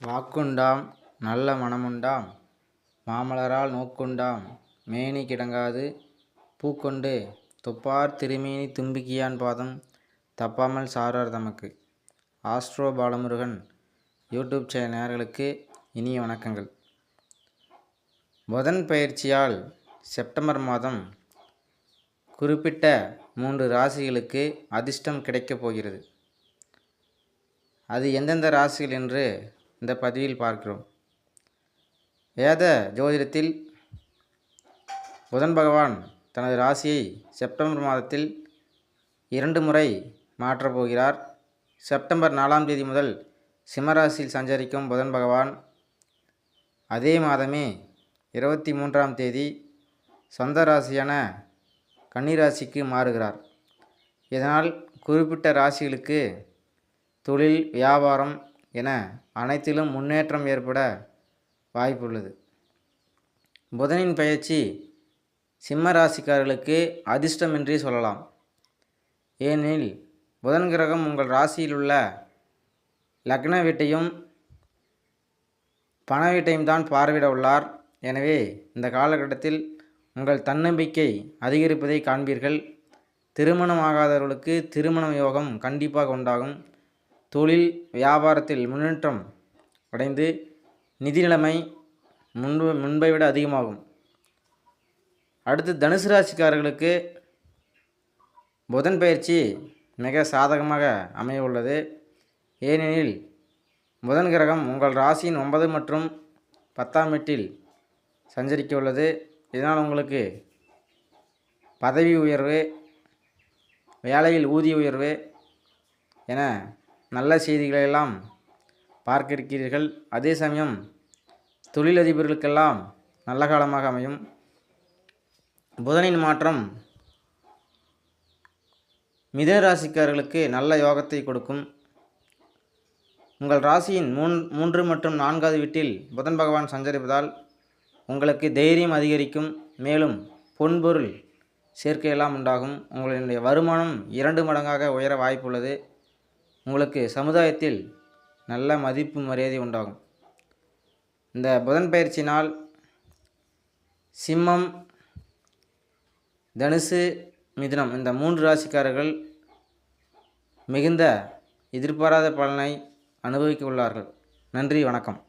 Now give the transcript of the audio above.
வாக்குண்டாம் நல்ல மனமுண்டாம் மாமலரால் நோக்குண்டாம் மேனி கிடங்காது பூக்கொண்டு துப்பார் திருமேனி தும்பிக்கியான் பாதம் தப்பாமல் சாரார் தமக்கு. ஆஸ்ட்ரோ பாலமுருகன் யூடியூப் சேனல் நேர்களுக்கு இனிய வணக்கங்கள். புதன் பயிற்சியால் செப்டம்பர் மாதம் குறிப்பிட்ட மூன்று ராசிகளுக்கு அதிர்ஷ்டம் கிடைக்கப் போகிறது. அது எந்தெந்த ராசிகள் என்று இந்த பதிவில் பார்க்கிறோம். வேத ஜோதிடத்தில் புதன் பகவான் தனது ராசியை செப்டம்பர் மாதத்தில் இரண்டு முறை மாற்றப் போகிறார். செப்டம்பர் நாலாம் தேதி முதல் சிம்மராசியில் சஞ்சரிக்கும் புதன் பகவான் அதே மாதமே இருபத்தி மூன்றாம் தேதி சொந்த ராசியான கன்னிராசிக்கு மாறுகிறார். இதனால் குறிப்பிட்ட ராசிகளுக்கு தொழில் வியாபாரம் என அனைத்திலும் முன்னேற்றம் ஏற்பட வாய்ப்புள்ளது. புதனின் பயிற்சி சிம்ம ராசிக்காரர்களுக்கு அதிர்ஷ்டம் என்றே சொல்லலாம். ஏனெனில் புதன் கிரகம் உங்கள் ராசியில் உள்ள லக்ன வீட்டையும் பண வீட்டையும் தான் பார்வையிட உள்ளார். எனவே இந்த காலகட்டத்தில் உங்கள் தன்னம்பிக்கை அதிகரிப்பதை காண்பீர்கள். திருமணம் ஆகாதவர்களுக்கு திருமணம் யோகம் கண்டிப்பாக உண்டாகும். தொழில் வியாபாரத்தில் முன்னேற்றம் அடைந்து நிதி நிலைமை முன்பு முன்பை விட அதிகமாகும். அடுத்து தனுசு ராசிக்காரர்களுக்கு புதன் பயிற்சி மிக சாதகமாக அமைய உள்ளது ஏனெனில் புதன் கிரகம் உங்கள் ராசியின் ஒன்பது மற்றும் பத்தாம் வீட்டில் சஞ்சரிக்க உள்ளது இதனால் உங்களுக்கு பதவி உயர்வு வேலையில் ஊதிய உயர்வு என நல்ல செய்திகளை எல்லாம் பார்க்க இருக்கிறீர்கள் அதே சமயம் தொழிலதிபர்களுக்கெல்லாம் நல்ல காலமாக அமையும். புதனின் மாற்றம் மிதன ராசிக்காரர்களுக்கு நல்ல யோகத்தை கொடுக்கும். உங்கள் ராசியின் மூன் மூன்று மற்றும் நான்காவது வீட்டில் புதன் பகவான் சஞ்சரிப்பதால் உங்களுக்கு தைரியம் அதிகரிக்கும். மேலும் பொன்பொருள் சேர்க்கையெல்லாம் உண்டாகும். உங்களுடைய வருமானம் இரண்டு மடங்காக உயர வாய்ப்புள்ளது. உங்களுக்கு சமுதாயத்தில் நல்ல மதிப்பு மரியாதை உண்டாகும். இந்த புதன் பயிற்சினால் சிம்மம் தனுசு மிதுனம் இந்த மூன்று ராசிக்காரர்கள் மிகுந்த எதிர்பாராத பலனை அனுபவிக்க உள்ளார்கள். நன்றி வணக்கம்.